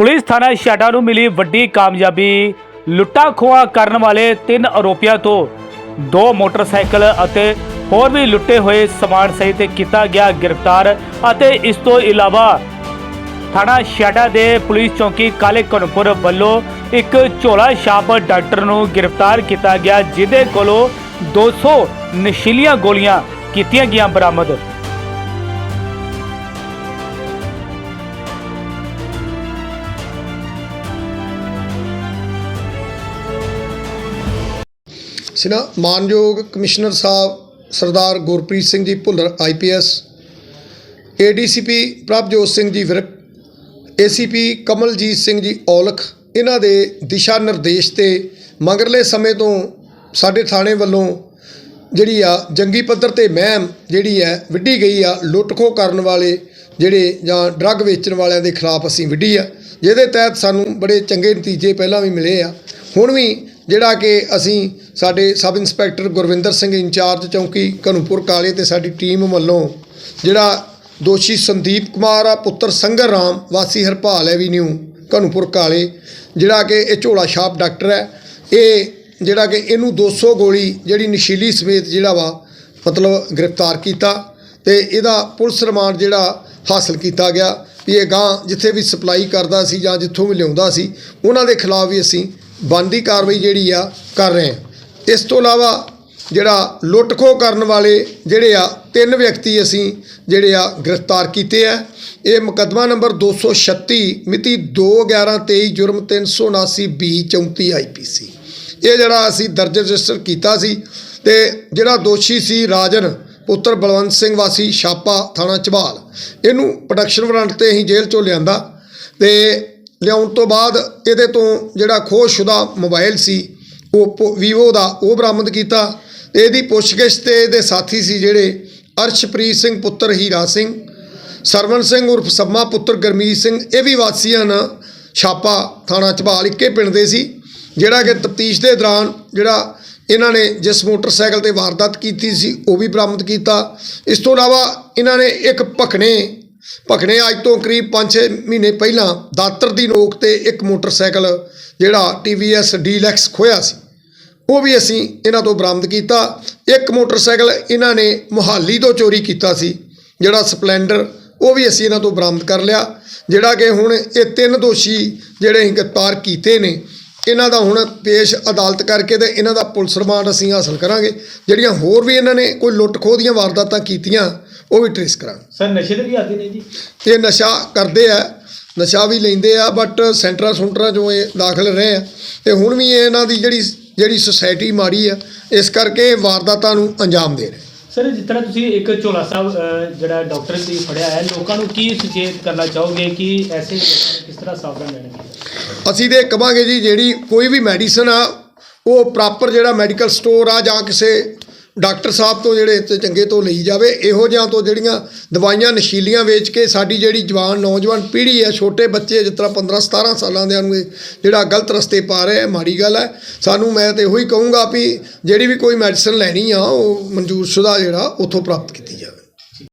Police ਥਾਣਾ ਛਾਟਾ ਨੂੰ ਮਿਲੀ ਵੱਡੀ ਕਾਮਯਾਬੀ। ਲੁੱਟਾ ਖੋਆ ਕਰਨ ਵਾਲੇ ਤਿੰਨ ਆਰੋਪੀਆਂ ਤੋਂ ਦੋ ਮੋਟਰਸਾਈਕਲ ਅਤੇ ਹੋਰ ਵੀ ਲੁੱਟੇ ਹੋਏ ਸਮਾਨ ਸਹਿਤ ਕੀਤਾ ਗਿਆ ਗ੍ਰਿਫਤਾਰ ਅਤੇ ਇਸ ਤੋਂ ਇਲਾਵਾ ਥਾਣਾ ਛਾਟਾ ਦੇ ਪੁਲਿਸ ਚੌਕੀ ਕਾਲੇ ਕਨਪੁਰ ਵੱਲੋਂ ਇੱਕ ਝੋਲਾ ਛਾਪ ਡਾਕਟਰ ਨੂੰ ਗ੍ਰਿਫਤਾਰ ਕੀਤਾ ਗਿਆ, ਜਿਹਦੇ ਕੋਲੋਂ 200 ਨਸ਼ੀਲੀਆਂ ਗੋਲੀਆਂ ਕੀਤੀਆਂ ਗਈਆਂ ਬਰਾਮਦ। ਸੀ ਨਾ ਮਾਨਯੋਗ ਕਮਿਸ਼ਨਰ ਸਾਹਿਬ Sardar Gurpreet Singh ji Bhullar IPS ADCP Prabhjot Singh ji Virk ACP Kamaljit Singh ji Aulakh, ਇਹਨਾਂ ਦੇ ਦਿਸ਼ਾ ਨਿਰਦੇਸ਼ ਤੇ ਮਗਰਲੇ ਸਮੇਂ ਤੋਂ ਸਾਡੇ ਥਾਣੇ ਵੱਲੋਂ ਜਿਹੜੀ ਆ ਜੰਗੀ ਪੱਧਰ ਤੇ ਮਹਿਮ ਜਿਹੜੀ ਹੈ, ਵਿੱਢੀ ਗਈ ਆ, ਲੁੱਟਖੋ ਕਰਨ ਵਾਲੇ ਜਿਹੜੇ ਜਾਂ ਡਰੱਗ ਵੇਚਣ ਵਾਲਿਆਂ ਦੇ ਖਿਲਾਫ ਅਸੀਂ ਵਿੱਢੀ ਆ, ਜਿਹਦੇ ਤਹਿਤ ਸਾਨੂੰ ਬੜੇ ਚੰਗੇ ਨਤੀਜੇ ਪਹਿਲਾਂ ਵੀ ਮਿਲੇ ਆ। ਹੁਣ ਵੀ ਜਿਹੜਾ ਕਿ ਅਸੀਂ ਸਾਡੇ sub inspector Gurvinder Singh in charge ਚੌਂਕੀ ਕਨੂਪੁਰ ਕਾਲੇ ਤੇ ਸਾਡੀ ਟੀਮ ਵੱਲੋਂ ਜਿਹੜਾ ਦੋਸ਼ੀ ਸੰਦੀਪ ਕੁਮਾਰ ਆ, ਪੁੱਤਰ ਸੰਗਰ ਰਾਮ, ਵਾਸੀ ਹਰਪਾਲ ਐਵੀਨਿਊ ਕਨੂਪੁਰ ਕਾਲੇ, ਜਿਹੜਾ ਕਿ ਇਹ ਝੋਲਾ ਛਾਪ ਡਾਕਟਰ ਹੈ। ਇਹ ਜਿਹੜਾ ਕਿ ਇਹਨੂੰ 200 ਗੋਲੀ ਜਿਹੜੀ ਨਸ਼ੀਲੀ ਸਮੇਤ ਜਿਹੜਾ ਵਾ, ਮਤਲਬ ਗ੍ਰਿਫਤਾਰ ਕੀਤਾ ਤੇ ਇਹਦਾ ਪੁਲਿਸ ਰਿਮਾਂਡ ਜਿਹੜਾ ਹਾਸਲ ਕੀਤਾ ਗਿਆ ਵੀ ਇਹ ਗਾਂ ਜਿੱਥੇ ਵੀ ਸਪਲਾਈ ਕਰਦਾ ਸੀ ਜਾਂ ਜਿੱਥੋਂ ਵੀ ਲਿਆਉਂਦਾ ਸੀ, ਉਹਨਾਂ ਦੇ ਖਿਲਾਫ ਵੀ ਅਸੀਂ ਬਣਦੀ ਕਾਰਵਾਈ ਜਿਹੜੀ ਆ ਕਰ ਰਹੇ ਹਾਂ। ਇਸ ਤੋਂ ਇਲਾਵਾ ਜਿਹੜਾ ਲੁੱਟ-ਖੋਹ ਕਰਨ ਵਾਲੇ ਜਿਹੜੇ ਆ, ਤਿੰਨ ਵਿਅਕਤੀ ਅਸੀਂ ਜਿਹੜੇ ਆ ਗ੍ਰਿਫਤਾਰ ਕੀਤੇ ਆ। ਇਹ ਮੁਕੱਦਮਾ ਨੰਬਰ 236 ਮਿਤੀ 2/11/23 ਜੁਰਮ 379 ਬੀ 34 ਆਈਪੀਸੀ ਇਹ ਜਿਹੜਾ ਅਸੀਂ ਦਰਜ ਰਜਿਸਟਰ ਕੀਤਾ ਸੀ ਤੇ ਜਿਹੜਾ ਦੋਸ਼ੀ ਸੀ ਰਾਜਨ, ਪੁੱਤਰ ਬਲਵੰਤ ਸਿੰਘ ਵਾਸੀ, ਛਾਪਾ ਥਾਣਾ ਝਬਾਲ ਇਹਨੂੰ ਪ੍ਰੋਡਕਸ਼ਨ ਵਾਰੰਟ ਤੇ ਅਸੀਂ ਜੇਲ੍ਹ ਚੋਂ ਲਿਆਂਦਾ ਤੇ ਲਿਆਉਣ ਤੋਂ ਬਾਅਦ ਇਹਦੇ ਤੋਂ ਜਿਹੜਾ ਖੋਹਸ਼ੁਦਾ ਮੋਬਾਈਲ ਸੀ ਓਪੋ ਵੀਵੋ ਦਾ, ਉਹ ਬਰਾਮਦ ਕੀਤਾ। ਤੇ ਇਹਦੀ ਪੁੱਛਗਿੱਛ ਤੇ ਇਹਦੇ ਸਾਥੀ ਸੀ ਜਿਹੜੇ ਅਰਸ਼ਪ੍ਰੀਤ ਸਿੰਘ, ਪੁੱਤਰ ਹੀਰਾ ਸਿੰਘ ਸਰਵਨ ਸਿੰਘ ਉਰਫ ਸੰਮਾ, ਪੁੱਤਰ ਗਰਮੀਤ ਸਿੰਘ, ਇਹ ਵੀ ਵਾਸੀਆਂ ਨਾ ਛਾਪਾ ਥਾਣਾ ਝਬਾਲ ਇੱਕੇ ਪਿੰਡ ਦੇ ਸੀ, ਜਿਹੜਾ ਕਿ ਤਫਤੀਸ਼ ਦੇ ਦੌਰਾਨ ਜਿਹੜਾ ਇਹਨਾਂ ਨੇ ਜਿਸ ਮੋਟਰਸਾਈਕਲ ਤੇ ਵਾਰਦਾਤ ਕੀਤੀ ਸੀ, ਉਹ ਵੀ ਬਰਾਮਦ ਕੀਤਾ। ਇਸ ਤੋਂ ਇਲਾਵਾ ਇਹਨਾਂ ਨੇ ਇੱਕ ਭਖਣੇ ਭਖਣੇ ਅੱਜ ਤੋਂ ਕਰੀਬ 5-6 ਮਹੀਨੇ ਪਹਿਲਾਂ ਦਾਤਰ ਦੀ ਨੋਕ ਤੇ ਇੱਕ ਮੋਟਰਸਾਈਕਲ ਜਿਹੜਾ TVS ਡੀਲੈਕਸ ਖੋਇਆ ਸੀ। ਉਹ ਵੀ ਅਸੀਂ ਇਹਨਾਂ ਤੋਂ ਬਰਾਮਦ ਕੀਤਾ। ਇੱਕ ਮੋਟਰਸਾਈਕਲ ਇਹਨਾਂ ਨੇ ਮੁਹਾਲੀ ਤੋਂ ਚੋਰੀ ਕੀਤਾ ਸੀ, ਜਿਹੜਾ ਸਪਲੈਂਡਰ ਉਹ ਵੀ ਅਸੀਂ ਇਹਨਾਂ ਤੋਂ ਬਰਾਮਦ ਕਰ ਲਿਆ। ਜਿਹੜਾ ਕਿ ਹੁਣ ਇਹ ਤਿੰਨ ਦੋਸ਼ੀ ਜਿਹੜੇ ਅਸੀਂ ਗ੍ਰਿਫਤਾਰ ਕੀਤੇ ਨੇ, ਇਹਨਾਂ ਦਾ ਹੁਣ ਪੇਸ਼ ਅਦਾਲਤ ਕਰਕੇ ਤੇ ਇਹਨਾਂ ਦਾ ਪੁਲਿਸ ਰਿਮਾਂਡ ਅਸੀਂ ਹਾਸਲ ਕਰਾਂਗੇ। ਜਿਹੜੀਆਂ ਹੋਰ ਵੀ ਇਹਨਾਂ ਨੇ ਕੋਈ ਲੁੱਟ ਖੋਹ ਦੀਆਂ ਵਾਰਦਾਤਾਂ ਕੀਤੀਆਂ ਉਹ ਵੀ ਟ੍ਰੇਸ ਕਰਾਂਗੇ। ਸਰ ਨਸ਼ੇ ਦੇ ਵੀ ਆਦੀ ਨੇ ਜੀ? ਇਹ ਨਸ਼ਾ ਕਰਦੇ ਆ ਨਸ਼ਾ ਵੀ ਲੈਂਦੇ ਆ ਬਟ ਸੈਂਟਰਾਂ ਸੁੰਟਰਾਂ ਚੋਂ ਇਹ ਦਾਖਲ ਰਹੇ ਆ। ਤੇ ਹੁਣ ਵੀ ਇਹ ਇਹਨਾਂ ਦੀ ਜਿਹੜੀ ਜਿਹੜੀ ਸੁਸਾਇਟੀ ਮਾੜੀ ਆ ਇਸ ਕਰਕੇ ਵਾਰਦਾਤਾਂ ਨੂੰ ਅੰਜਾਮ ਦੇ ਰਹੇ। ਸਰ ਜਿਸ ਤਰ੍ਹਾਂ ਤੁਸੀਂ ਇੱਕ ਝੋਲਾ ਸਾਹਿਬ ਜਿਹੜਾ ਡਾਕਟਰ ਦੀ ਫੜਿਆ ਹੈ ਲੋਕਾਂ ਨੂੰ ਕੀ ਸੁਚੇਤ ਕਰਨਾ ਚਾਹੋਗੇ? ਕਿ ਐਸੇ ਲੋਕਾਂ ਨੂੰ ਕਿਸ ਤਰ੍ਹਾਂ ਸਾਵਧਾਨ ਰਹਿਣਾ ਚਾਹੀਦਾ? ਅਸੀਂ ਤੇ ਕਵਾਂਗੇ ਜੀ ਜਿਹੜੀ ਕੋਈ ਵੀ ਮੈਡੀਸਨ ਆ ਉਹ ਪ੍ਰੋਪਰ ਜਿਹੜਾ ਮੈਡੀਕਲ ਸਟੋਰ ਆ ਜਾਂ ਕਿਸੇ ਡਾਕਟਰ ਸਾਹਿਬ ਤੋਂ ਜਿਹੜੇ ਤੇ ਚੰਗੇ ਤੋਂ ਲਈ ਜਾਵੇ, ਇਹੋ ਜਿਹਾਂ ਤੋਂ ਜਿਹੜੀਆਂ ਦਵਾਈਆਂ ਨਸ਼ੀਲੀਆਂ ਵੇਚ ਕੇ ਸਾਡੀ ਜਿਹੜੀ ਜਵਾਨ ਨੌਜਵਾਨ ਪੀੜ੍ਹੀ ਹੈ, ਛੋਟੇ ਬੱਚੇ ਜਿਸ ਤਰ੍ਹਾਂ 15 17 ਸਾਲਾਂ ਦੇ ਨੂੰ ਇਹ ਜਿਹੜਾ ਗਲਤ ਰਸਤੇ ਪਾ ਰਿਹਾ ਆ ਮਾੜੀ ਗੱਲ ਹੈ। ਸਾਨੂੰ ਮੈਂ ਤੇ ਇਹੋ ਹੀ ਕਹੂੰਗਾ ਵੀ ਜਿਹੜੀ ਵੀ ਕੋਈ ਮੈਡੀਸਨ ਲੈਣੀ ਆ, ਉਹ ਮਨਜ਼ੂਰ ਸ਼ੁਦਾ ਜਿਹੜਾ, ਉੱਥੋਂ ਪ੍ਰਾਪਤ ਕੀਤੀ ਜਾਵੇ।